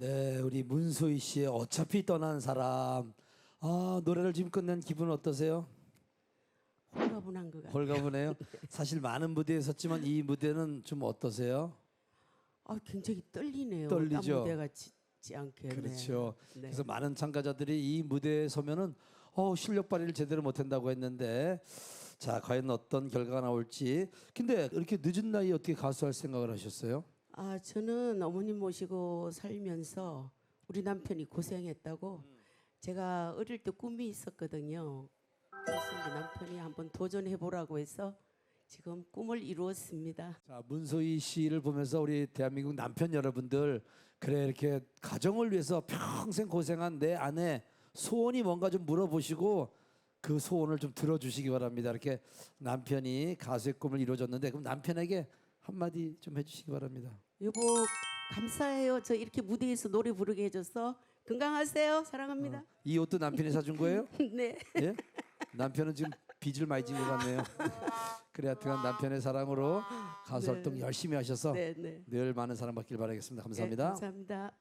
우리 문소희 씨의 어차피 떠난 사람. 아 노래를 지금 끝낸 기분 어떠세요? 홀가분한 것 같아요. 홀가분해요. 사실 많은 무대에 섰지만 이 무대는 좀 어떠세요? 아, 굉장히 떨리네요. 떨리죠. 땀 무대가 짙지 않게. 네. 그렇죠. 네. 그래서 많은 참가자들이 이 무대에 서면은 어 실력 발휘를 제대로 못 한다고 했는데 자 과연 어떤 결과가 나올지. 근데 이렇게 늦은 나이에 어떻게 가수할 생각을 하셨어요? 아, 저는 어머님 모시고 살면서 우리 남편이 고생했다고 제가 어릴 때 꿈이 있었거든요. 그래서 우리 남편이 한번 도전해 보라고 해서 지금 꿈을 이루었습니다. 자 문소희 씨를 보면서 우리 대한민국 남편 여러분들 그래 이렇게 가정을 위해서 평생 고생한 내 아내 소원이 뭔가 좀 물어보시고 그 소원을 좀 들어주시기 바랍니다. 이렇게 남편이 가수의 꿈을 이루어졌는데 그럼 남편에게 한마디 좀 해주시기 바랍니다. 여보 감사해요. 저 이렇게 무대에서 노래 부르게 해줘서 건강하세요. 사랑합니다. 이 옷도 남편이 사준 거예요? 네. 예? 남편은 지금 빚을 많이 진 것 같네요. 그래 하여튼 남편의 사랑으로 가수 네. 활동 열심히 하셔서 네, 네. 늘 많은 사랑 받길 바라겠습니다. 네, 감사합니다. 감사합니다.